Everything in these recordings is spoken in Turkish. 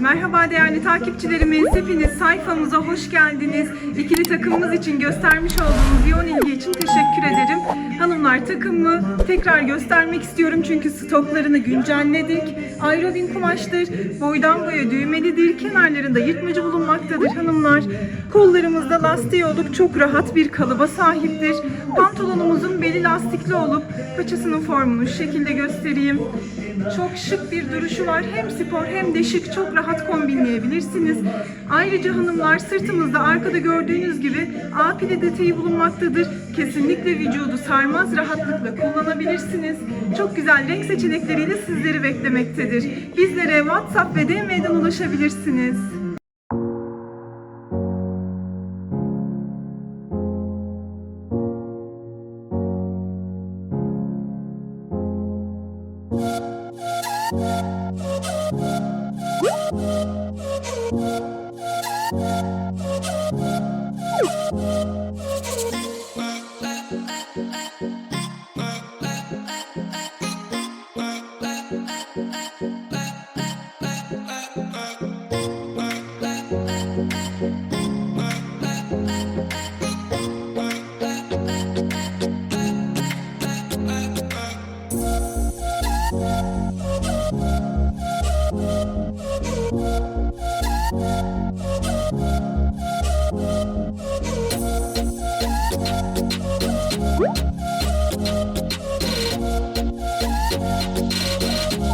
Merhaba değerli takipçilerimiz, hepiniz sayfamıza hoş geldiniz. İkili takımımız için göstermiş olduğunuz yoğun ilgi için teşekkür ederim. Hanımlar takımı tekrar göstermek istiyorum çünkü stoklarını güncelledik. Aerobin kumaştır, boydan boya düğmelidir, kenarlarında yırtmacı bulunmaktadır hanımlar. Kollarımızda lastiği olup çok rahat bir kalıba sahiptir. Pantolonumuzun beli lastikli olup paçasının formunu şu şekilde göstereyim. Çok şık bir duruşu var. Hem spor hem de şık çok rahat rahat kombinleyebilirsiniz. Ayrıca hanımlar sırtımızda arkada gördüğünüz gibi apide detayı bulunmaktadır. Kesinlikle vücudu sarmaz rahatlıkla kullanabilirsiniz. Çok güzel renk seçenekleriyle sizleri beklemektedir. Bizlere WhatsApp ve DM'den ulaşabilirsiniz. Thank you. you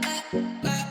Bye.